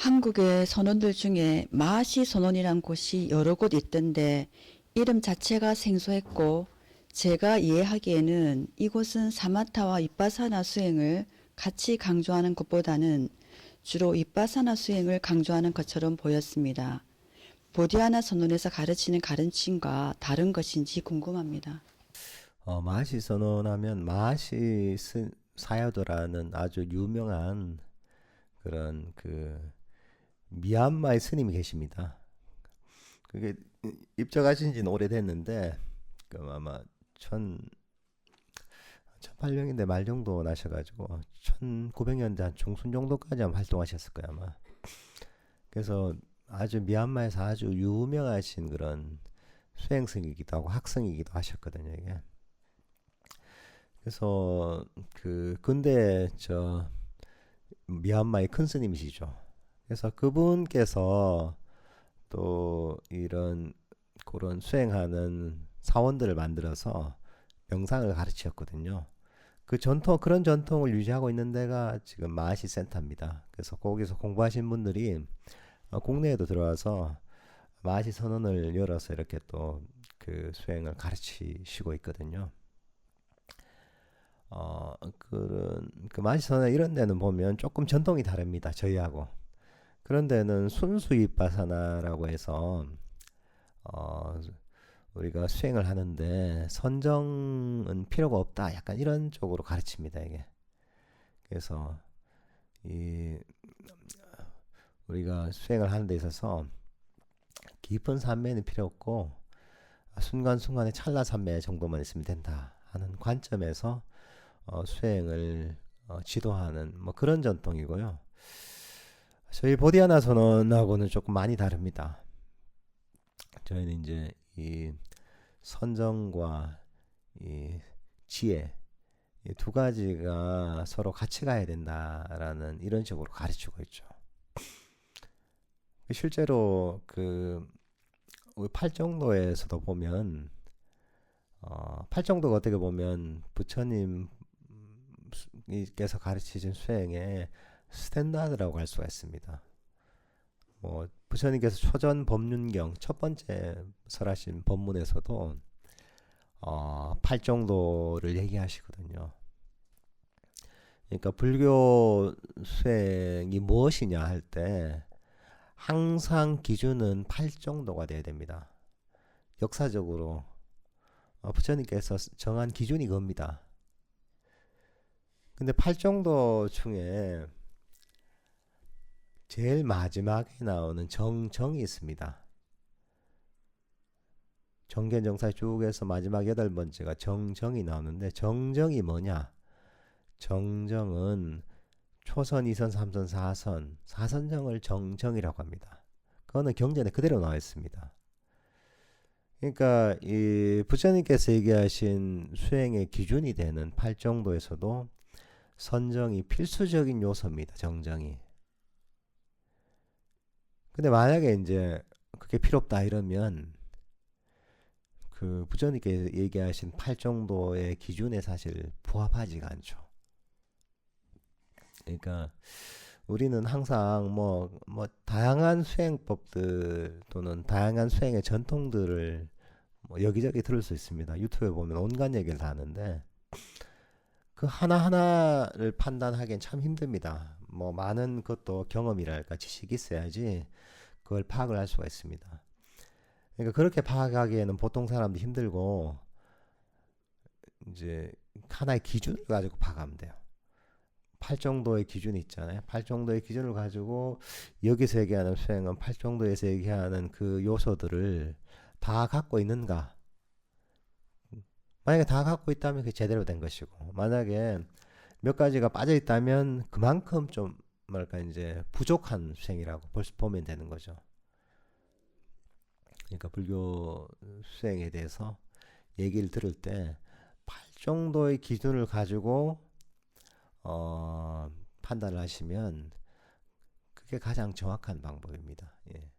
한국의 선원들 중에 마하시 선원이란 곳이 여러 곳 있던데 이름 자체가 생소했고 제가 이해하기에는 이곳은 사마타와 이빠사나 수행을 같이 강조하는 것보다는 주로 이빠사나 수행을 강조하는 것처럼 보였습니다. 보디아나 선언에서 가르치는 가르침과 다른 것인지 궁금합니다. 어, 마하시 선언하면 마하시 스- 사야도라는 아주 유명한 그런 그 미얀마의 스님이 계십니다. 그게 입적하신 지는 오래됐는데 그 아마 천 1800년대 말 정도 나셔가지고 1900년대 한 중순 정도까지 아마 활동하셨을 거예요 아마. 그래서 아주 미얀마에서 아주 유명하신 그런 수행승이기도 하고 학승이기도 하셨거든요 이게. 그래서 그 근데 저 미얀마의 큰 스님이시죠. 그래서 그분께서 또 이런 그런 수행하는 사원들을 만들어서 명상을 가르치셨거든요. 그 전통 그런 전통을 유지하고 있는 데가 지금 마하시 센터입니다. 그래서 거기서 공부하신 분들이 어, 국내에도 들어와서 마하시 선언을 열어서 이렇게 또 그 수행을 가르치시고 있거든요. 어, 그런 그 마하시 선언 이런 데는 보면 조금 전통이 다릅니다. 저희하고. 그런 데는 순수 이빠사나라고 해서 어, 우리가 수행을 하는데 선정은 필요가 없다. 약간 이런 쪽으로 가르칩니다, 이게. 그래서 이 우리가 수행을 하는 데 있어서 깊은 산매는 필요 없고 순간순간의 찰나 산매 정도만 있으면 된다 하는 관점에서 어, 수행을 어, 지도하는 뭐 그런 전통이고요. 저희 보디아나 선언하고는 조금 많이 다릅니다. 저희는 이제 이 선정과 이 지혜 이 두 가지가 서로 같이 가야 된다라는 이런 식으로 가르치고 있죠. 실제로 그 팔정도에서도 보면 어, 팔정도가 어떻게 보면 부처님께서 가르치신 수행의 스탠다드라고 할 수가 있습니다. 뭐 부처님께서 초전 법륜경 첫 번째 설하신 법문에서도 어, 팔정도를 얘기하시거든요. 그러니까 불교 수행이 무엇이냐 할 때 항상 기준은 팔정도가 돼야 됩니다. 역사적으로 어, 부처님께서 정한 기준이 그겁니다. 근데 팔정도 중에 제일 마지막에 나오는 정정이 있습니다. 정견정사 쭉에서 마지막 여덟 번째가 정정이 나오는데 정정이 뭐냐? 정정은 초선, 이선, 삼선, 사선, 사선정을 정정이라고 합니다. 그거는 경전에 그대로 나와 있습니다. 그러니까 이 부처님께서 얘기하신 수행의 기준이 되는 팔정도에서도 선정이 필수적인 요소입니다. 정정이. 근데 만약에 이제 그게 필요 없다 이러면 그 부처님께 얘기하신 팔 정도의 기준에 사실 부합하지가 않죠. 그러니까 우리는 항상 뭐, 뭐, 다양한 수행법들 또는 다양한 수행의 전통들을 뭐 여기저기 들을 수 있습니다. 유튜브에 보면 온갖 얘기를 다 하는데 그 하나하나를 판단하기엔 참 힘듭니다. 뭐 많은 것도 경험이랄까 지식이 있어야지 그걸 파악을 할 수가 있습니다. 그러니까 그렇게 파악하기에는 보통 사람도 힘들고 이제 하나의 기준을 가지고 파악하면 돼요. 팔 정도의 기준이 있잖아요. 팔 정도의 기준을 가지고 여기서 얘기하는 수행은 팔 정도에서 얘기하는 그 요소들을 다 갖고 있는가? 만약에 다 갖고 있다면 그게 제대로 된 것이고, 만약에 몇 가지가 빠져 있다면 그만큼 좀 뭐랄까 이제 부족한 수행이라고 볼 수 보면 되는 거죠. 그러니까 불교 수행에 대해서 얘기를 들을 때팔 정도의 기준을 가지고 어, 판단을 하시면 그게 가장 정확한 방법입니다. 예.